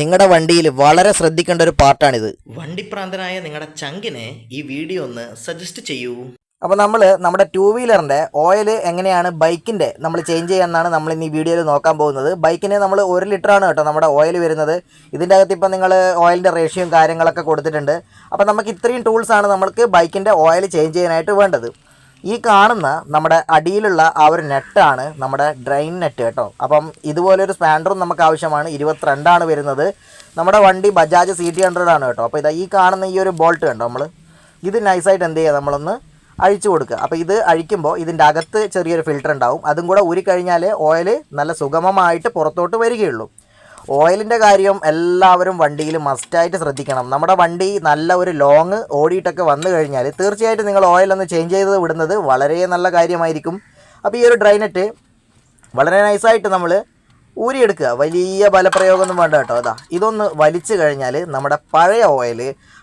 നിങ്ങളുടെ വണ്ടിയിൽ വളരെ ശ്രദ്ധിക്കേണ്ട ഒരു പാർട്ടാണിത് വണ്ടിപ്രാന്തനായ നിങ്ങളുടെ ചങ്കിനെ ഈ വീഡിയോ ഒന്ന് സജസ്റ്റ് ചെയ്യൂ. അപ്പോൾ നമ്മൾ നമ്മുടെ ടൂ വീലറിന്റെ ഓയിൽ എങ്ങനെയാണ് ബൈക്കിന്റെ നമ്മൾ ചേഞ്ച് ചെയ്യാമെന്നാണ് നമ്മൾ ഇന്ന് ഈ വീഡിയോയിൽ നോക്കാൻ പോകുന്നത്. ബൈക്കിന് നമ്മൾ ഒരു ലിറ്ററാണ് കേട്ടോ നമ്മുടെ ഓയിൽ വരുന്നത്. ഇതിന്റെ അകത്ത് ഇപ്പം നിങ്ങൾ ഓയിലിന്റെ റേഷ്യോയും കാര്യങ്ങളൊക്കെ കൊടുത്തിട്ടുണ്ട്. അപ്പോൾ നമുക്ക് ഇത്രയും ടൂൾസാണ് നമ്മൾക്ക് ബൈക്കിന്റെ ഓയിൽ ചേഞ്ച് ചെയ്യാനായിട്ട് വേണ്ടത്. ഈ കാണുന്ന നമ്മുടെ അടിയിലുള്ള ആ ഒരു നെറ്റാണ് നമ്മുടെ ഡ്രെയിൻ നെറ്റ് കേട്ടോ. അപ്പം ഇതുപോലൊരു സ്പാൻഡറും നമുക്ക് ആവശ്യമാണ് ഇരുപത്തിരണ്ടാണ് വരുന്നത്. നമ്മുടെ വണ്ടി ബജാജ് സി ടി ഹൺഡ്രഡ് ആണ് കേട്ടോ. അപ്പോൾ ഇതാ ഈ കാണുന്ന ഈ ഒരു ബോൾട്ട് കണ്ടോ നമ്മൾ ഇത് നൈസായിട്ട് എന്ത് ചെയ്യുക നമ്മളൊന്ന് അഴിച്ചു കൊടുക്കുക. അപ്പോൾ ഇത് അഴിക്കുമ്പോൾ ഇതിന്റെ അകത്ത് ചെറിയൊരു ഫിൽറ്റർ ഉണ്ടാവും. അതും കൂടെ ഊരിക്കഴിഞ്ഞാൽ ഓയിൽ നല്ല സുഗമമായിട്ട് പുറത്തോട്ട് വരികയുള്ളൂ. ഓയിലിന്റെ കാര്യം എല്ലാവരും വണ്ടിയിൽ മസ്റ്റായിട്ട് ശ്രദ്ധിക്കണം. നമ്മുടെ വണ്ടി നല്ല ഒരു ലോങ് ഓടിയിട്ടൊക്കെ വന്നു കഴിഞ്ഞാൽ തീർച്ചയായിട്ടും നിങ്ങൾ ഓയിൽ ഒന്ന് ചേഞ്ച് ചെയ്ത് വിടുന്നത് വളരെ നല്ല കാര്യമായിരിക്കും. അപ്പോൾ ഈ ഒരു ഡ്രൈനറ്റ് വളരെ നൈസായിട്ട് നമ്മൾ ഊരിയെടുക്കുക. വലിയ ബലപ്രയോഗമൊന്നും വേണ്ട കേട്ടോ. അതാ ഇതൊന്ന് വലിച്ചു കഴിഞ്ഞാൽ നമ്മുടെ പഴയ ഓയിൽ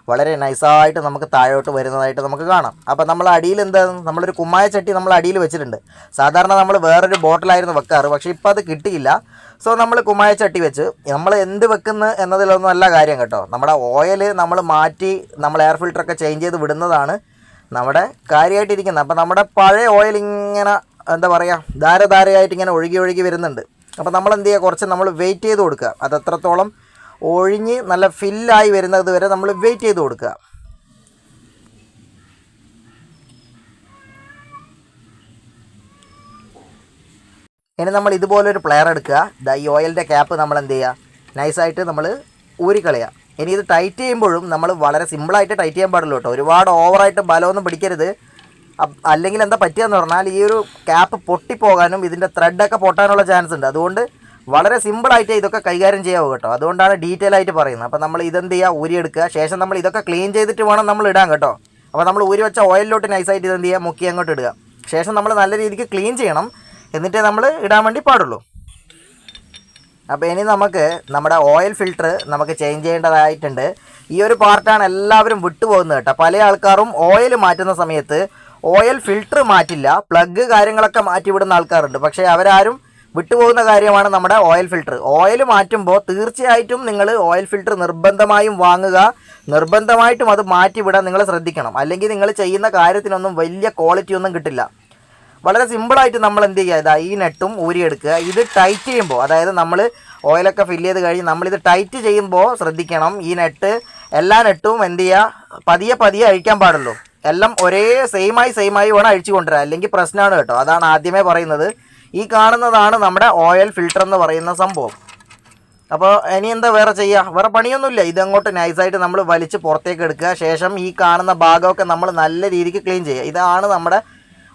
വളരെ നൈസായിട്ട് നമുക്ക് താഴോട്ട് വരുന്നതായിട്ട് നമുക്ക് കാണാം. അപ്പോൾ നമ്മൾ അടിയിൽ എന്താ നമ്മളൊരു കുമ്മായ ചട്ടി നമ്മൾ അടിയിൽ വെച്ചിട്ടുണ്ട്. സാധാരണ നമ്മൾ വേറൊരു ബോട്ടിലായിരുന്നു വെക്കാറ് പക്ഷേ ഇപ്പോൾ അത് കിട്ടിയില്ല. സോ നമ്മൾ കുമ്മായ ചട്ടി വെച്ച് നമ്മൾ എന്ത് വെക്കുന്നു എന്നതിലൊന്നും അല്ല കാര്യം കേട്ടോ. നമ്മുടെ ഓയിൽ നമ്മൾ മാറ്റി നമ്മൾ എയർ ഫിൽറ്ററൊക്കെ ചേഞ്ച് ചെയ്ത് വിടുന്നതാണ് നമ്മുടെ കാര്യമായിട്ടിരിക്കുന്നത്. അപ്പോൾ നമ്മുടെ പഴയ ഓയിൽ ഇങ്ങനെ എന്താ പറയുക ധാരധാരയായിട്ട് ഇങ്ങനെ ഒഴുകി ഒഴുകി വരുന്നുണ്ട്. അപ്പോൾ നമ്മൾ എന്ത് ചെയ്യുക കുറച്ച് നമ്മൾ വെയിറ്റ് ചെയ്ത് കൊടുക്കുക. അത് എത്രത്തോളം ഒഴിഞ്ഞ് നല്ല ഫില്ലായി വരുന്നത് വരെ നമ്മൾ വെയിറ്റ് ചെയ്ത് കൊടുക്കുക. ഇനി നമ്മൾ ഇതുപോലൊരു പ്ലെയർ എടുക്കുക. ദാ ഈ ഓയിലിന്റെ ക്യാപ്പ് നമ്മൾ എന്ത് ചെയ്യുക നൈസായിട്ട് നമ്മൾ ഊരിക്കളയുക. ഇനി ഇത് ടൈറ്റ് ചെയ്യുമ്പോഴും നമ്മൾ വളരെ സിമ്പിളായിട്ട് ടൈറ്റ് ചെയ്യാൻ പാടുള്ളൂ കേട്ടോ. ഒരുപാട് ഓവറായിട്ട് ബലമൊന്നും പിടിക്കരുത്. അല്ലെങ്കിൽ എന്താ പറ്റിയെന്ന് പറഞ്ഞാൽ ഈ ഒരു ക്യാപ്പ് പൊട്ടിപ്പോകാനും ഇതിന്റെ ത്രെഡൊക്കെ പൊട്ടാനുള്ള ചാൻസ് ഉണ്ട്. അതുകൊണ്ട് വളരെ സിമ്പിളായിട്ട് ഇതൊക്കെ കൈകാര്യം ചെയ്യാവൂ കേട്ടോ. അതുകൊണ്ടാണ് ഡീറ്റെയിൽ ആയിട്ട് പറയുന്നത്. അപ്പോൾ നമ്മൾ ഇതെന്ത് ചെയ്യുക? ഊരിയെടുക്കുക ശേഷം നമ്മൾ ഇതൊക്കെ ക്ലീൻ ചെയ്തിട്ട് വേണം നമ്മൾ ഇടാൻ കേട്ടോ. അപ്പോൾ നമ്മൾ ഊരി വെച്ച ഓയിലിലോട്ട് നൈസായിട്ട് ഇതെന്ത് ചെയ്യുക? മുക്കി അങ്ങോട്ട് ഇടുക. ശേഷം നമ്മൾ നല്ല രീതിക്ക് ക്ലീൻ ചെയ്യണം. എന്നിട്ടേ നമ്മൾ ഇടാൻ വേണ്ടി പാടുള്ളൂ. അപ്പോൾ ഇനി നമുക്ക് നമ്മുടെ ഓയിൽ ഫിൽറ്റർ നമുക്ക് ചേഞ്ച് ചെയ്യേണ്ടതായിട്ടുണ്ട്. ഈ ഒരു പാർട്ടാണ് എല്ലാവരും വിട്ടുപോകുന്നത് കേട്ടോ. പല ആൾക്കാരും ഓയിൽ മാറ്റുന്ന സമയത്ത് ഓയിൽ ഫിൽട്ടർ മാറ്റില്ല പ്ലഗ് കാര്യങ്ങളൊക്കെ മാറ്റി വിടുന്ന ആൾക്കാരുണ്ട്. പക്ഷേ അവരാരും വിട്ടുപോകുന്ന കാര്യമാണ് നമ്മുടെ ഓയിൽ ഫിൽട്ടർ ഓയിൽ മാറ്റുമ്പോൾ തീർച്ചയായിട്ടും നിങ്ങൾ ഓയിൽ ഫിൽട്ടർ നിർബന്ധമായും വാങ്ങുക. നിർബന്ധമായിട്ടും അത് മാറ്റി വിടാൻ നിങ്ങൾ ശ്രദ്ധിക്കണം. അല്ലെങ്കിൽ നിങ്ങൾ ചെയ്യുന്ന കാര്യത്തിനൊന്നും വലിയ ക്വാളിറ്റി ഒന്നും കിട്ടില്ല. വളരെ സിമ്പിളായിട്ട് നമ്മൾ എന്ത് ചെയ്യുക? ഇതാ ഈ നെട്ടും ഊരിയെടുക്കുക. ഇത് ടൈറ്റ് ചെയ്യുമ്പോൾ അതായത് നമ്മൾ ഓയിലൊക്കെ ഫില്ല് ചെയ്ത് കഴിഞ്ഞ് നമ്മളിത് ടൈറ്റ് ചെയ്യുമ്പോൾ ശ്രദ്ധിക്കണം. ഈ നെട്ട് എല്ലാ നെട്ടും എന്ത് ചെയ്യുക? പതിയെ പതിയെ അഴിക്കാൻ പാടുള്ളൂ. എല്ലാം ഒരേ സെയിമായി സെയിമായി വേണം അഴിച്ചു കൊണ്ടുവരാൻ. അല്ലെങ്കിൽ പ്രശ്നമാണ് കേട്ടോ. അതാണ് ആദ്യമേ പറയുന്നത്. ഈ കാണുന്നതാണ് നമ്മുടെ ഓയിൽ ഫിൽട്ടർ എന്ന് പറയുന്ന സംഭവം. അപ്പോൾ ഇനി എന്താ വേറെ ചെയ്യുക വേറെ പണിയൊന്നുമില്ല. ഇതങ്ങോട്ട് നൈസായിട്ട് നമ്മൾ വലിച്ച് പുറത്തേക്ക് എടുക്കുക. ശേഷം ഈ കാണുന്ന ഭാഗമൊക്കെ നമ്മൾ നല്ല രീതിക്ക് ക്ലീൻ ചെയ്യുക. ഇതാണ് നമ്മുടെ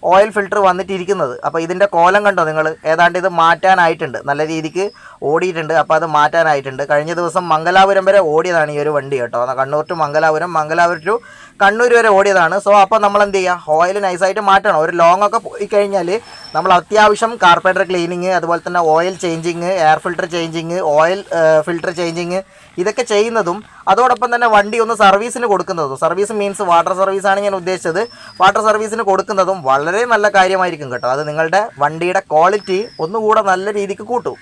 ഓയിൽ ഫിൽട്ടർ വന്നിട്ടിരിക്കുന്നത്. അപ്പോൾ ഇതിന്റെ കോലം കണ്ടോ നിങ്ങൾ? ഏതാണ്ട് ഇത് മാറ്റാനായിട്ടുണ്ട്. നല്ല രീതിക്ക് ഓടിയിട്ടുണ്ട്. അപ്പോൾ അത് മാറ്റാനായിട്ടുണ്ട്. കഴിഞ്ഞ ദിവസം മംഗലാപുരം വരെ ഓടിയതാണ് ഈ ഒരു വണ്ടി കേട്ടോ. കണ്ണൂർ ടു മംഗലാപുരം. മംഗലാപുരം ടു കണ്ണൂർ വരെ ഓടിയതാണ്. സോ അപ്പോൾ നമ്മൾ എന്ത് ചെയ്യുക ഓയിൽ നൈസായിട്ട് മാറ്റണം. ഒരു ലോങ് ഒക്കെ പോയി കഴിഞ്ഞാൽ നമ്മൾ അത്യാവശ്യം കാർപ്പറേറ്റർ ക്ലീനിങ് അതുപോലെ തന്നെ oil changing air filter changing oil filter changing ഇതൊക്കെ ചെയ്യുന്നതും അതോടൊപ്പം തന്നെ വണ്ടി ഒന്ന് സർവീസിന് കൊടുക്കുന്നതും. സർവീസ് മീൻസ് വാട്ടർ സർവീസാണ് ഞാൻ ഉദ്ദേശിച്ചത്. വാട്ടർ സർവീസിന് കൊടുക്കുന്നതും വളരെ നല്ല കാര്യമായിരിക്കും കേട്ടോ. അത് നിങ്ങളുടെ വണ്ടിയുടെ ക്വാളിറ്റി ഒന്നുകൂടെ നല്ല രീതിക്ക് കൂട്ടും.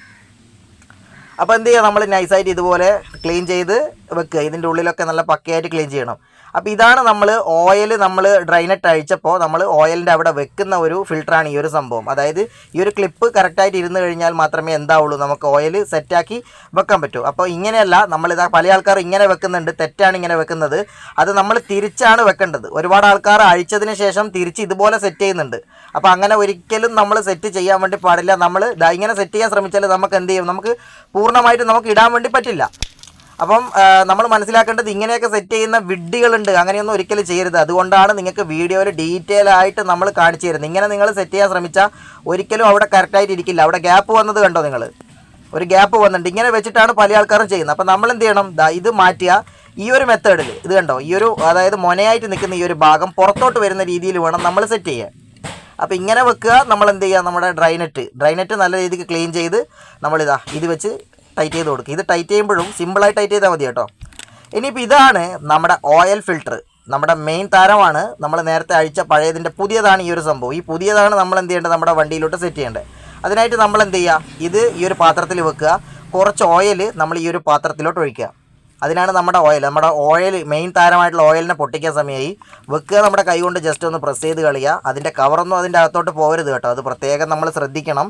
അപ്പോൾ എന്ത് ചെയ്യുക നമ്മൾ നൈസായിട്ട് ഇതുപോലെ ക്ലീൻ ചെയ്ത് വെക്കുക. ഇതിന്റെ ഉള്ളിലൊക്കെ നല്ല പക്കയായിട്ട് ക്ലീൻ ചെയ്യണം. അപ്പോൾ ഇതാണ് നമ്മൾ ഓയിൽ നമ്മൾ ഡ്രൈനറ്റ് അഴിച്ചപ്പോൾ നമ്മൾ ഓയിലിന്റെ അവിടെ വെക്കുന്ന ഒരു ഫിൽട്ടറാണ് ഈ ഒരു സംഭവം. അതായത് ഈ ഒരു ക്ലിപ്പ് കറക്റ്റായിട്ട് ഇരുന്ന് കഴിഞ്ഞാൽ മാത്രമേ എന്താവുള്ളൂ. നമുക്ക് ഓയിൽ സെറ്റാക്കി വെക്കാൻ പറ്റൂ. അപ്പോൾ ഇങ്ങനെയല്ല നമ്മളിതാ പല ആൾക്കാർ ഇങ്ങനെ വെക്കുന്നുണ്ട്. തെറ്റാണ് ഇങ്ങനെ വെക്കുന്നത്. അത് നമ്മൾ തിരിച്ചാണ് വെക്കേണ്ടത്. ഒരുപാട് ആൾക്കാർ അഴിച്ചതിന് ശേഷം തിരിച്ച് ഇതുപോലെ സെറ്റ് ചെയ്യുന്നുണ്ട്. അപ്പോൾ അങ്ങനെ ഒരിക്കലും നമ്മൾ സെറ്റ് ചെയ്യാൻ വേണ്ടി പാടില്ല. നമ്മൾ ഇങ്ങനെ സെറ്റ് ചെയ്യാൻ ശ്രമിച്ചാൽ നമുക്ക് എന്ത് ചെയ്യും? നമുക്ക് പൂർണമായിട്ട് നമുക്ക് ഇടാൻ വേണ്ടി പറ്റില്ല. അപ്പം നമ്മൾ മനസ്സിലാക്കേണ്ടത് ഇങ്ങനെയൊക്കെ സെറ്റ് ചെയ്യുന്ന വിഡ്ഢികളുണ്ട്. അങ്ങനെയൊന്നും ഒരിക്കലും ചെയ്യരുത്. അതുകൊണ്ടാണ് നിങ്ങൾക്ക് വീഡിയോയിൽ ഡീറ്റെയിൽ ആയിട്ട് നമ്മൾ കാണിച്ചു തരുന്നത്. ഇങ്ങനെ നിങ്ങൾ സെറ്റ് ചെയ്യാൻ ശ്രമിച്ചാൽ ഒരിക്കലും അവിടെ കറക്റ്റായിട്ട് ഇരിക്കില്ല. അവിടെ ഗ്യാപ്പ് വന്നത് കണ്ടോ നിങ്ങൾ ഒരു ഗ്യാപ്പ് വന്നിട്ടുണ്ട്. ഇങ്ങനെ വെച്ചിട്ടാണ് പല ആൾക്കാരും ചെയ്യുന്നത്. അപ്പം നമ്മൾ എന്ത് ചെയ്യണം? ഇത് മാറ്റിയ ഈ ഒരു മെത്തേഡിൽ ഇത് കണ്ടോ? ഈ ഒരു അതായത് മൊനയായിട്ട് നിൽക്കുന്ന ഈ ഒരു ഭാഗം പുറത്തോട്ട് വരുന്ന രീതിയിൽ വേണം നമ്മൾ സെറ്റ് ചെയ്യാൻ. അപ്പോൾ ഇങ്ങനെ വെക്കുക നമ്മൾ എന്ത് ചെയ്യുക? നമ്മുടെ ഡ്രൈനെറ്റ് ഡ്രൈനെറ്റ് നല്ല രീതിക്ക് ക്ലീൻ ചെയ്ത് നമ്മളിതാ ഇത് വെച്ച് ടൈറ്റ് ചെയ്ത് കൊടുക്കുക. ഇത് ടൈറ്റ് ചെയ്യുമ്പോഴും സിമ്പിളായി ടൈറ്റ് ചെയ്താൽ മതി കേട്ടോ. ഇനിയിപ്പോൾ ഇതാണ് നമ്മുടെ ഓയിൽ ഫിൽട്ടർ നമ്മുടെ മെയിൻ താരമാണ് നമ്മൾ നേരത്തെ അഴിച്ച പഴയതിന്റെ പുതിയതാണ് ഈ ഒരു സംഭവം. ഈ പുതിയതാണ് നമ്മൾ എന്ത് ചെയ്യേണ്ടത്? നമ്മുടെ വണ്ടിയിലോട്ട് സെറ്റ് ചെയ്യേണ്ടത്. അതിനായിട്ട് നമ്മൾ എന്ത് ചെയ്യുക? ഇത് ഈ ഒരു പാത്രത്തിൽ വെക്കുക. കുറച്ച് ഓയിൽ നമ്മൾ ഈ ഒരു പാത്രത്തിലോട്ട് ഒഴിക്കുക. അതിനാണ് നമ്മുടെ ഓയിൽ നമ്മുടെ ഓയിൽ മെയിൻ താരമായിട്ടുള്ള ഓയിലിനെ പൊട്ടിക്കാൻ സമയമായി വെക്കുക നമ്മുടെ കൈ കൊണ്ട് ജസ്റ്റ് ഒന്ന് പ്രസ് ചെയ്ത് കളിയുക അതിന്റെ കവറൊന്നും അതിന്റെ അകത്തോട്ട് പോകരുത് കേട്ടോ. അത് പ്രത്യേകം നമ്മൾ ശ്രദ്ധിക്കണം.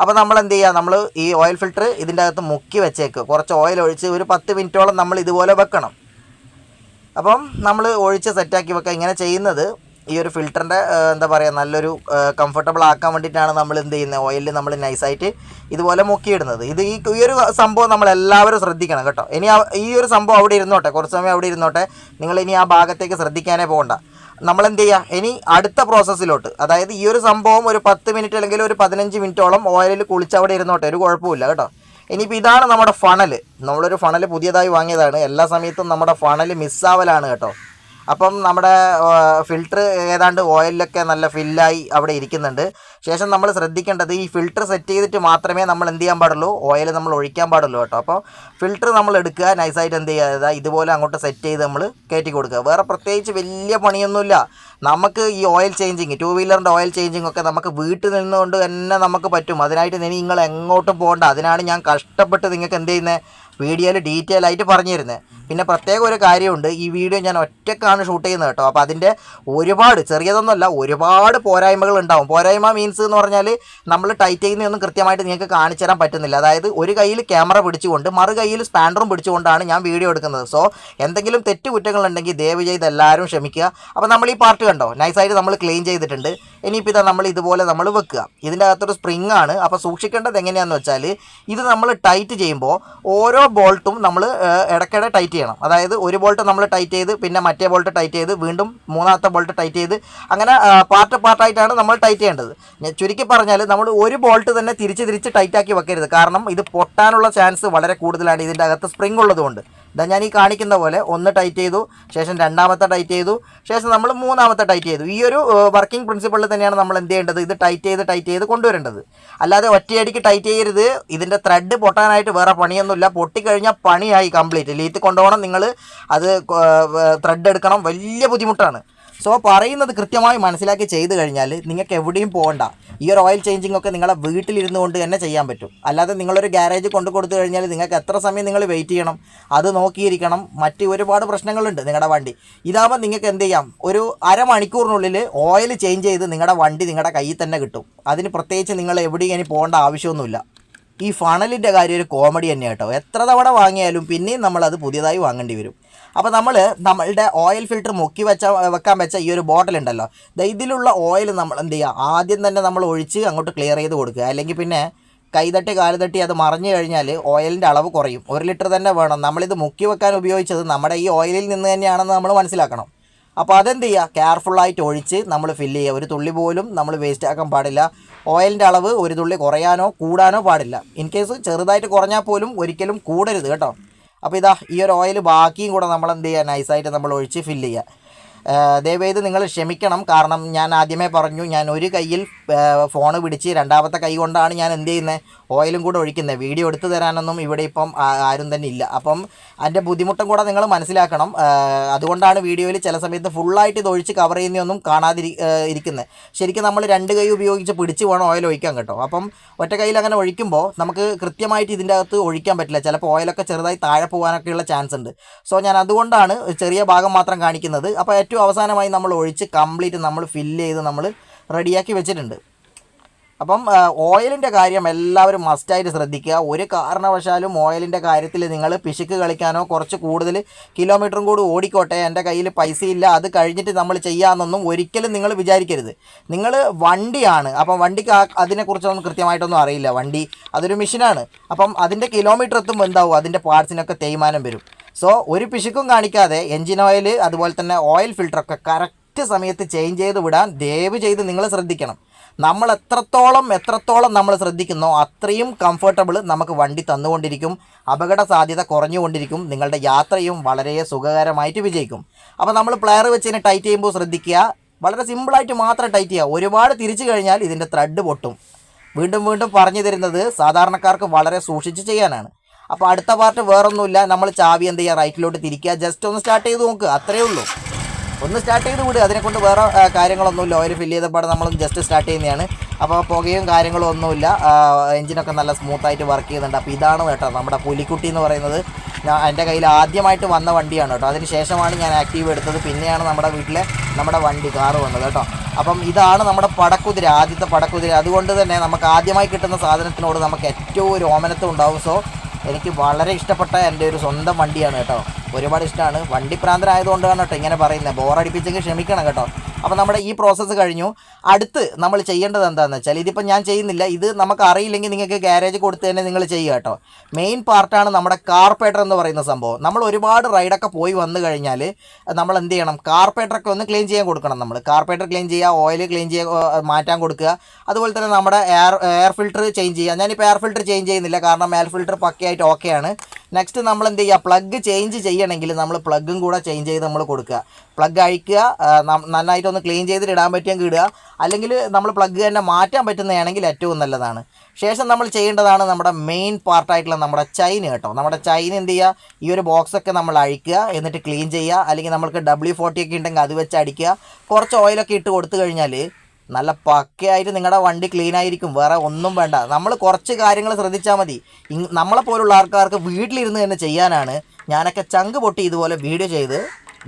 അപ്പോൾ നമ്മൾ എന്ത് ചെയ്യുക നമ്മൾ ഈ ഓയിൽ ഫിൽറ്റർ ഇതിന്റെ അകത്ത് മുക്കി വെച്ചേക്ക്. കുറച്ച് ഓയിൽ ഒഴിച്ച് ഒരു പത്ത് മിനിറ്റോളം നമ്മൾ ഇതുപോലെ വെക്കണം. അപ്പം നമ്മൾ ഒഴിച്ച് സെറ്റാക്കി വെക്കുക. ഇങ്ങനെ ചെയ്യുന്നത് ഈ ഒരു ഫിൽറ്ററിന്റെ എന്താ പറയുക നല്ലൊരു കംഫർട്ടബിൾ ആക്കാൻ വേണ്ടിയിട്ടാണ് നമ്മൾ എന്ത് ചെയ്യുന്നത്? ഓയിലിൽ നമ്മൾ നൈസായിട്ട് ഇതുപോലെ മുക്കിയിടുന്നത്. ഇത് ഈ ഈ ഒരു സംഭവം നമ്മൾ എല്ലാവരും ശ്രദ്ധിക്കണം കേട്ടോ. ഇനി ഈ ഒരു സംഭവം അവിടെ ഇരുന്നോട്ടെ കുറച്ച് സമയം അവിടെ ഇരുന്നോട്ടെ നിങ്ങൾ ഇനി ആ ഭാഗത്തേക്ക് ശ്രദ്ധിക്കാനേ പോകണ്ട. നമ്മൾ എന്ത് ചെയ്യുക ഇനി അടുത്ത പ്രോസസ്സിലോട്ട് അതായത് ഈ ഒരു സംഭവം ഒരു പത്ത് മിനിറ്റ് അല്ലെങ്കിൽ ഒരു പതിനഞ്ച് മിനിറ്റോളം ഓയിലിൽ കുളിച്ച് അവിടെ ഇരുന്നോട്ടെ ഒരു കുഴപ്പമില്ല കേട്ടോ. ഇനിയിപ്പോൾ ഇതാണ് നമ്മുടെ ഫണൽ നമ്മളൊരു ഫണൽ പുതിയതായി വാങ്ങിയതാണ്. എല്ലാ സമയത്തും നമ്മുടെ ഫണൽ മിസ്സാവലാണ് കേട്ടോ. അപ്പം നമ്മുടെ ഫിൽറ്റർ ഏതാണ്ട് ഓയിലൊക്കെ നല്ല ഫില്ലായി അവിടെ ഇരിക്കുന്നുണ്ട്. ശേഷം നമ്മൾ ശ്രദ്ധിക്കേണ്ടത് ഈ ഫിൽറ്റർ സെറ്റ് ചെയ്തിട്ട് മാത്രമേ നമ്മൾ എന്ത് ചെയ്യാൻ പാടുള്ളൂ? ഓയിൽ നമ്മൾ ഒഴിക്കാൻ പാടുള്ളൂ കേട്ടോ. അപ്പോൾ ഫിൽറ്റർ നമ്മൾ എടുക്കുക നൈസായിട്ട് എന്ത് ചെയ്യുക ഇതുപോലെ അങ്ങോട്ട് സെറ്റ് ചെയ്ത് നമ്മൾ കയറ്റി കൊടുക്കുക. വേറെ പ്രത്യേകിച്ച് വലിയ പണിയൊന്നുമില്ല. നമുക്ക് ഈ ഓയിൽ ചേഞ്ചിങ് ടു വീലറിന്റെ ഓയിൽ ചേഞ്ചിങ് ഒക്കെ നമുക്ക് വീട്ടിൽ നിന്നുകൊണ്ട് തന്നെ നമുക്ക് പറ്റും. അതിനായിട്ട് ഇനി നിങ്ങൾ എങ്ങോട്ടും പോകണ്ട. അതിനാണ് ഞാൻ കഷ്ടപ്പെട്ട് നിങ്ങൾക്ക് എന്ത് ചെയ്യുന്നത്? വീഡിയോയിൽ ഡീറ്റെയിൽ ആയിട്ട് പറഞ്ഞു തരുന്നത് പിന്നെ പ്രത്യേക ഒരു കാര്യമുണ്ട്. ഈ വീഡിയോ ഞാൻ ഒറ്റക്കാണ് ഷൂട്ട് ചെയ്യുന്നത് കേട്ടോ. അപ്പോൾ അതിന്റെ ഒരുപാട് ചെറിയതൊന്നുമല്ല ഒരുപാട് പോരായ്മകൾ ഉണ്ടാവും. പോരായ്മ മീൻസ് എന്ന് പറഞ്ഞാൽ നമ്മൾ ടൈറ്റ് ചെയ്യുന്നതൊന്നും കൃത്യമായിട്ട് നിങ്ങൾക്ക് കാണിച്ചു തരാൻ പറ്റുന്നില്ല. അതായത് ഒരു കയ്യിൽ ക്യാമറ പിടിച്ചുകൊണ്ട് മറു കയ്യിൽ സ്പാൻഡറും പിടിച്ചുകൊണ്ടാണ് ഞാൻ വീഡിയോ എടുക്കുന്നത്. സോ എന്തെങ്കിലും തെറ്റ് കുറ്റങ്ങളുണ്ടെങ്കിൽ ദയവ് ചെയ്ത് എല്ലാവരും ക്ഷമിക്കുക. അപ്പോൾ നമ്മൾ ഈ പാർട്ട് കണ്ടോ? നൈസായിട്ട് നമ്മൾ ക്ലീൻ ചെയ്തിട്ടുണ്ട്. ഇനിയിപ്പോൾ ഇതാ നമ്മൾ ഇതുപോലെ നമ്മൾ വെക്കുക. ഇതിന്റെ അകത്തൊരു സ്പ്രിങ് ആണ്. അപ്പോൾ സൂക്ഷിക്കേണ്ടത് എങ്ങനെയാണെന്ന് വെച്ചാൽ ഇത് നമ്മൾ ടൈറ്റ് ചെയ്യുമ്പോൾ ഓരോ ബോൾട്ടും നമ്മൾ ഇടയ്ക്കിടെ ടൈറ്റ് ചെയ്യണം. അതായത് ഒരു ബോൾട്ട് നമ്മൾ ടൈറ്റ് ചെയ്ത് പിന്നെ മറ്റേ ബോൾട്ട് ടൈറ്റ് ചെയ്ത് വീണ്ടും മൂന്നാമത്തെ ബോൾട്ട് ടൈറ്റ് ചെയ്ത് അങ്ങനെ പാർട്ട് പാർട്ടായിട്ടാണ് നമ്മൾ ടൈറ്റ് ചെയ്യേണ്ടത്. ചുരുക്കി പറഞ്ഞാൽ നമ്മൾ ഒരു ബോൾട്ട് തന്നെ തിരിച്ച് തിരിച്ച് ടൈറ്റാക്കി വെക്കരുത്. കാരണം ഇത് പൊട്ടാനുള്ള ചാൻസ് വളരെ കൂടുതലാണ് ഇതിന്റെ അകത്ത് സ്പ്രിങ് ഉള്ളതുകൊണ്ട്. ഇതാ ഞാൻ ഈ കാണിക്കുന്ന പോലെ ഒന്ന് ടൈറ്റ് ചെയ്തു ശേഷം രണ്ടാമത്തെ ടൈറ്റ് ചെയ്തു ശേഷം നമ്മൾ മൂന്നാമത്തെ ടൈറ്റ് ചെയ്തു. ഈ ഒരു വർക്കിംഗ് പ്രിൻസിപ്പിളിൽ തന്നെയാണ് നമ്മൾ എന്ത് ചെയ്യേണ്ടത്? ഇത് ടൈറ്റ് ചെയ്ത് ടൈറ്റ് ചെയ്ത് കൊണ്ടുവരേണ്ടത്. അല്ലാതെ ഒറ്റയടിക്ക് ടൈറ്റ് ചെയ്യരുത്. ഇതിന്റെ ത്രെഡ് പൊട്ടാനായിട്ട് വേറെ പണിയൊന്നുമില്ല. പൊട്ടിക്കഴിഞ്ഞാൽ പണിയായി കംപ്ലീറ്റ് ലീത്ത് കൊണ്ടുപോകണം. നിങ്ങൾ അത് ത്രെഡ് എടുക്കണം. വലിയ ബുദ്ധിമുട്ടാണ്. സോ പറയുന്നത് കൃത്യമായി മനസ്സിലാക്കി ചെയ്തു കഴിഞ്ഞാൽ നിങ്ങൾക്ക് എവിടെയും പോകണ്ട. ഈ ഒരു ഓയിൽ ചേഞ്ചിങ് ഒക്കെ നിങ്ങളെ വീട്ടിലിരുന്നു കൊണ്ട് തന്നെ ചെയ്യാൻ പറ്റും. അല്ലാതെ നിങ്ങളൊരു ഗ്യാരേജ് കൊണ്ടു കൊടുത്തു കഴിഞ്ഞാൽ നിങ്ങൾക്ക് എത്ര സമയം നിങ്ങൾ വെയിറ്റ് ചെയ്യണം? അത് നോക്കിയിരിക്കണം. മറ്റ് ഒരുപാട് പ്രശ്നങ്ങളുണ്ട് നിങ്ങളുടെ വണ്ടി. ഇതാകുമ്പോൾ നിങ്ങൾക്ക് എന്ത് ചെയ്യാം? ഒരു അരമണിക്കൂറിനുള്ളിൽ ഓയിൽ ചേഞ്ച് ചെയ്ത് നിങ്ങളുടെ വണ്ടി നിങ്ങളുടെ കയ്യിൽ തന്നെ കിട്ടും. അതിന് പ്രത്യേകിച്ച് നിങ്ങൾ എവിടെയും ഇനി പോകേണ്ട ആവശ്യമൊന്നുമില്ല. ഈ ഫണലിന്റെ കാര്യം ഒരു കോമഡി തന്നെ കേട്ടോ എത്ര തവണ വാങ്ങിയാലും പിന്നെയും നമ്മളത് പുതിയതായി വാങ്ങേണ്ടി വരും. അപ്പോൾ നമ്മൾ നമ്മളുടെ ഓയിൽ ഫിൽറ്റർ മുക്കി വെച്ച വെക്കാൻ വെച്ച ഈ ഒരു ബോട്ടിൽ ഉണ്ടല്ലോ. ഇതിലുള്ള ഓയിൽ നമ്മൾ എന്ത് ചെയ്യുക? ആദ്യം തന്നെ നമ്മൾ ഒഴിച്ച് അങ്ങോട്ട് ക്ലിയർ ചെയ്ത് കൊടുക്കുക. അല്ലെങ്കിൽ പിന്നെ കൈതട്ടി കാലുതട്ടി അത് മറിഞ്ഞു കഴിഞ്ഞാൽ ഓയിലിന്റെ അളവ് കുറയും. ഒരു ലിറ്റർ തന്നെ വേണം. നമ്മളിത് മുക്കി വെക്കാൻ ഉപയോഗിച്ചത് നമ്മുടെ ഈ ഓയിലിൽ നിന്ന് തന്നെയാണെന്ന് നമ്മൾ മനസ്സിലാക്കണം. അപ്പോൾ അതെന്ത് ചെയ്യുക? കെയർഫുള്ളായിട്ട് ഒഴിച്ച് നമ്മൾ ഫില്ല് ചെയ്യുക. ഒരു തുള്ളി പോലും നമ്മൾ വേസ്റ്റ് ആക്കാൻ പാടില്ല. ഓയിലിന്റെ അളവ് ഒരു തുള്ളി കുറയാനോ കൂടാനോ പാടില്ല. ഇൻ കേസ് ചെറുതായിട്ട് കുറഞ്ഞാൽ പോലും ഒരിക്കലും കൂടരുത് കേട്ടോ. അപ്പോൾ ഇതാ ഈ ഒരു ഓയിൽ ബാക്കിയും കൂടെ നമ്മൾ എന്ത് ചെയ്യുക? നൈസായിട്ട് നമ്മൾ ഒഴിച്ച് ഫില്ല് ചെയ്യുക. ദയവേത് നിങ്ങൾ ക്ഷമിക്കണം. കാരണം ഞാൻ ആദ്യമേ പറഞ്ഞു ഞാൻ ഒരു കയ്യിൽ ഫോൺ പിടിച്ച് രണ്ടാമത്തെ കൈ കൊണ്ടാണ് ഞാൻ എന്ത് ചെയ്യുന്നത്? ഓയിലും കൂടെ ഒഴിക്കുന്നത് വീഡിയോ എടുത്തു തരാനൊന്നും ഇവിടെ ഇപ്പം ആരും തന്നെ ഇല്ല. അപ്പം അതിന്റെ ബുദ്ധിമുട്ടും കൂടെ നിങ്ങൾ മനസ്സിലാക്കണം. അതുകൊണ്ടാണ് വീഡിയോയിൽ ചില സമയത്ത് ഫുള്ളായിട്ട് ഇത് ഒഴിച്ച് കവർ ചെയ്യുന്നതൊന്നും കാണാതിരി ഇരിക്കുന്നത് ശരിക്കും നമ്മൾ രണ്ട് കൈ ഉപയോഗിച്ച് പിടിച്ച് വേണം ഓയിൽ ഒഴിക്കാൻ കേട്ടോ. അപ്പം ഒറ്റ കയ്യിൽ അങ്ങനെ ഒഴിക്കുമ്പോൾ നമുക്ക് കൃത്യമായിട്ട് ഇതിന്റെ അകത്ത് ഒഴിക്കാൻ പറ്റില്ല. ചിലപ്പോൾ ഓയിലൊക്കെ ചെറുതായി താഴെ പോകാനൊക്കെയുള്ള ചാൻസ് ഉണ്ട്. സോ ഞാൻ അതുകൊണ്ടാണ് ചെറിയ ഭാഗം മാത്രം കാണിക്കുന്നത്. അപ്പോൾ ഏറ്റവും അവസാനമായി നമ്മൾ ഒഴിച്ച് കംപ്ലീറ്റ് നമ്മൾ ഫില്ല് ചെയ്ത് നമ്മൾ റെഡിയാക്കി വെച്ചിട്ടുണ്ട്. അപ്പം ഓയിലിന്റെ കാര്യം എല്ലാവരും മസ്റ്റായിട്ട് ശ്രദ്ധിക്കുക. ഒരു കാരണവശാലും ഓയിലിന്റെ കാര്യത്തിൽ നിങ്ങൾ പിശുക്ക് കളിക്കാനോ കുറച്ച് കൂടുതൽ കിലോമീറ്ററും കൂടി ഓടിക്കോട്ടെ. എന്റെ കയ്യിൽ പൈസയില്ല അത് കഴിഞ്ഞിട്ട് നമ്മൾ ചെയ്യാമെന്നൊന്നും ഒരിക്കലും നിങ്ങൾ വിചാരിക്കരുത്. നിങ്ങൾ വണ്ടിയാണ്. അപ്പം വണ്ടിക്ക് അതിനെക്കുറിച്ചൊന്നും കൃത്യമായിട്ടൊന്നും അറിയില്ല. വണ്ടി അതൊരു മെഷീനാണ്. അപ്പം അതിന്റെ കിലോമീറ്റർ എത്തുമ്പോൾ എന്താവും? അതിന്റെ പാർട്സിനൊക്കെ തേയ്മാനം വരും. സോ ഒരു പിശുക്കും കാണിക്കാതെ എൻജിൻ ഓയിൽ അതുപോലെ തന്നെ ഓയിൽ ഫിൽറ്ററൊക്കെ കറക്റ്റ് സമയത്ത് ചേഞ്ച് ചെയ്ത് വിടാൻ ദയവ് ചെയ്ത് നിങ്ങൾ ശ്രദ്ധിക്കണം. നമ്മൾ എത്രത്തോളം എത്രത്തോളം നമ്മൾ ശ്രദ്ധിക്കുന്നോ അത്രയും കംഫർട്ടബിൾ നമുക്ക് വണ്ടി തന്നുകൊണ്ടിരിക്കും. അപകട സാധ്യത കുറഞ്ഞുകൊണ്ടിരിക്കും. നിങ്ങളുടെ യാത്രയും വളരെ സുഖകരമായിട്ട് വിജയിക്കും. അപ്പോൾ നമ്മൾ പ്ലെയർ വെച്ചതിന് ടൈറ്റ് ചെയ്യുമ്പോൾ ശ്രദ്ധിക്കുക. വളരെ സിമ്പിളായിട്ട് മാത്രം ടൈറ്റ് ചെയ്യുക. ഒരുപാട് തിരിച്ചു കഴിഞ്ഞാൽ ഇതിന്റെ ത്രെഡ് പൊട്ടും. വീണ്ടും വീണ്ടും പറഞ്ഞു തരുന്നത് സാധാരണക്കാർക്ക് വളരെ സൂക്ഷിച്ച് ചെയ്യാനാണ്. അപ്പോൾ അടുത്ത പാർട്ട് വേറൊന്നുമില്ല. നമ്മൾ ചാവി എന്ത് ചെയ്യുക റൈറ്റിലോട്ട് തിരിക്കുക. ജസ്റ്റ് ഒന്ന് സ്റ്റാർട്ട് ചെയ്ത് നോക്കുക അത്രയേ ഉള്ളൂ. ഒന്ന് സ്റ്റാർട്ട് ചെയ്ത് വിടുക അതിനെ കൊണ്ട് വേറെ കാര്യങ്ങളൊന്നുമില്ല. ഓയിൽ ഫില്ല് ചെയ്ത പാടെ നമ്മൾ ജസ്റ്റ് സ്റ്റാർട്ട് ചെയ്യുന്നതാണ്. അപ്പോൾ പുകയും കാര്യങ്ങളും ഒന്നുമില്ല. എഞ്ചിനൊക്കെ നല്ല സ്മൂത്തായിട്ട് വർക്ക് ചെയ്യുന്നുണ്ട്. അപ്പോൾ ഇതാണ് കേട്ടോ നമ്മുടെ പുലിക്കുട്ടി എന്ന് പറയുന്നത്. ഞാൻ എന്റെ കയ്യിൽ ആദ്യമായിട്ട് വന്ന വണ്ടിയാണ് കേട്ടോ. അതിന് ശേഷമാണ് ഞാൻ ആക്റ്റീവ് എടുത്തത്. പിന്നെയാണ് നമ്മുടെ വീട്ടിലെ നമ്മുടെ വണ്ടി കാറ് വന്നത് കേട്ടോ. അപ്പം ഇതാണ് നമ്മുടെ പടക്കുതിര ആദ്യത്തെ പടക്കുതിര. അതുകൊണ്ട് തന്നെ നമുക്ക് ആദ്യമായി കിട്ടുന്ന സാധനത്തിനോട് നമുക്ക് ഏറ്റവും ഒരു ഓമനത്വം ഉണ്ടാവും. സോ എനിക്ക് വളരെ ഇഷ്ടപ്പെട്ട എന്റെ ഒരു സ്വന്തം വണ്ടിയാണ് കേട്ടോ. ഒരുപാട് ഇഷ്ടമാണ്. വണ്ടി പ്രാന്തരായതുകൊണ്ടാണ് കേട്ടോ ഇങ്ങനെ പറയുന്നത്. ബോറടിപ്പിച്ചെങ്കിൽ ക്ഷമിക്കണം കേട്ടോ. അപ്പോൾ നമ്മുടെ ഈ പ്രോസസ്സ് കഴിഞ്ഞു. അടുത്ത് നമ്മൾ ചെയ്യേണ്ടത് എന്താണെന്ന് വെച്ചാൽ ഇതിപ്പോൾ ഞാൻ ചെയ്യുന്നില്ല. ഇത് നമുക്ക് അറിയില്ലെങ്കിൽ നിങ്ങൾക്ക് ഗ്യാരേജ് കൊടുത്ത് തന്നെ നിങ്ങൾ ചെയ്യുക കേട്ടോ. മെയിൻ പാർട്ടാണ് നമ്മുടെ കാർപ്പേറ്റർ എന്ന് പറയുന്ന സംഭവം. നമ്മൾ ഒരുപാട് റൈഡൊക്കെ പോയി വന്നു കഴിഞ്ഞാൽ നമ്മൾ എന്ത് ചെയ്യണം? കാർപ്പേറ്ററൊക്കെ ഒന്ന് ക്ലീൻ ചെയ്യാൻ കൊടുക്കണം നമ്മൾ. കാർപ്പേറ്റർ ക്ലീൻ ചെയ്യുക ഓയിൽ ക്ലീൻ ചെയ്യുക മാറ്റാൻ കൊടുക്കുക. അതുപോലെ തന്നെ നമ്മുടെ എയർ എയർ ഫിൽറ്റർ ചേഞ്ച് ചെയ്യുക. ഞാനിപ്പോൾ എയർ ഫിൽറ്റർ ചേഞ്ച് ചെയ്യുന്നില്ല. കാരണം എയർ ഫിൽറ്റർ പക്കയായിട്ട് ഓക്കെയാണ് നെക്സ്റ്റ് നമ്മൾ എന്ത് ചെയ്യുക? പ്ലഗ് ചേഞ്ച് ചെയ്യണമെങ്കിൽ നമ്മൾ പ്ലഗും കൂടെ ചേഞ്ച് ചെയ്ത് നമ്മൾ കൊടുക്കുക. പ്ലഗ് അഴിക്കുക നന്നായിട്ടൊന്ന് ക്ലീൻ ചെയ്തിട്ട് ഇടാൻ പറ്റുമെങ്കിൽ ഇടുക. അല്ലെങ്കിൽ നമ്മൾ പ്ലഗ് തന്നെ മാറ്റാൻ പറ്റുന്നതാണെങ്കിൽ ഏറ്റവും നല്ലതാണ്. ശേഷം നമ്മൾ ചെയ്യേണ്ടതാണ് നമ്മുടെ മെയിൻ പാർട്ടായിട്ടുള്ള നമ്മുടെ ചൈന കേട്ടോ. നമ്മുടെ ചൈന എന്ത് ചെയ്യുക? ഈ ഒരു ബോക്സൊക്കെ നമ്മൾ അഴിക്കുക എന്നിട്ട് ക്ലീൻ ചെയ്യുക. അല്ലെങ്കിൽ നമുക്ക് ഡബ്ല്യു ഫോർട്ടി ഒക്കെ ഉണ്ടെങ്കിൽ അത് വെച്ച് അടിക്കുക. കുറച്ച് ഓയിലൊക്കെ ഇട്ട് കൊടുത്തു കഴിഞ്ഞാൽ നല്ല പക്കയായിട്ട് നിങ്ങളുടെ വണ്ടി ക്ലീൻ ആയിരിക്കും. വേറെ ഒന്നും വേണ്ട. നമ്മൾ കുറച്ച് കാര്യങ്ങൾ ശ്രദ്ധിച്ചാൽ മതി. നമ്മളെ പോലുള്ള ആൾക്കാർക്ക് വീട്ടിലിരുന്ന് തന്നെ ചെയ്യാനാണ് ഞാനൊക്കെ ചങ്ക് പൊട്ടി ഇതുപോലെ വീഡിയോ ചെയ്ത്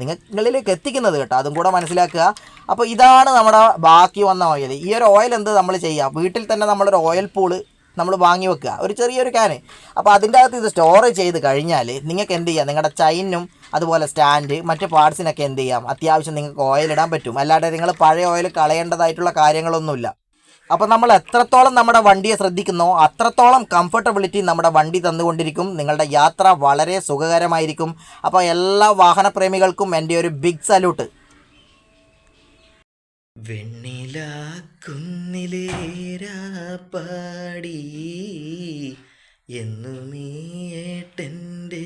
നിങ്ങളിലേക്ക് എത്തിക്കുന്നത് കേട്ടോ. അതും കൂടെ മനസ്സിലാക്കുക. അപ്പോൾ ഇതാണ് നമ്മുടെ ബാക്കി വന്ന ഓയിൽ. ഈ ഒരു ഓയിൽ എന്ത് നമ്മൾ ചെയ്യുക വീട്ടിൽ തന്നെ നമ്മളൊരു ഓയിൽ പൂൾ നമ്മൾ വാങ്ങി വെക്കുക. ഒരു ചെറിയൊരു ക്യാന് അപ്പോൾ അതിന്റെ അകത്ത് ഇത് സ്റ്റോർ ചെയ്ത് കഴിഞ്ഞാൽ നിങ്ങൾക്ക് എന്ത് ചെയ്യാം? നിങ്ങളുടെ ചൈനും അതുപോലെ സ്റ്റാൻഡ് മറ്റ് പാർട്സിനൊക്കെ എന്ത് ചെയ്യാം? അത്യാവശ്യം നിങ്ങൾക്ക് ഓയിൽ ഇടാൻ പറ്റും. അല്ലാതെ നിങ്ങൾ പഴയ ഓയിൽ കളയേണ്ടതായിട്ടുള്ള കാര്യങ്ങളൊന്നുമില്ല. അപ്പോൾ നമ്മൾ എത്രത്തോളം നമ്മുടെ വണ്ടിയെ ശ്രദ്ധിക്കുന്നോ അത്രത്തോളം കംഫർട്ടബിലിറ്റി നമ്മുടെ വണ്ടി തന്നുകൊണ്ടിരിക്കും. നിങ്ങളുടെ യാത്ര വളരെ സുഖകരമായിരിക്കും. അപ്പോൾ എല്ലാ വാഹനപ്രേമികൾക്കും എന്റെ ഒരു ബിഗ് സല്യൂട്ട് വെണ്ണില കുന്നിലേരാ പാടി എന്നുമീ ഏട്ടന്റെ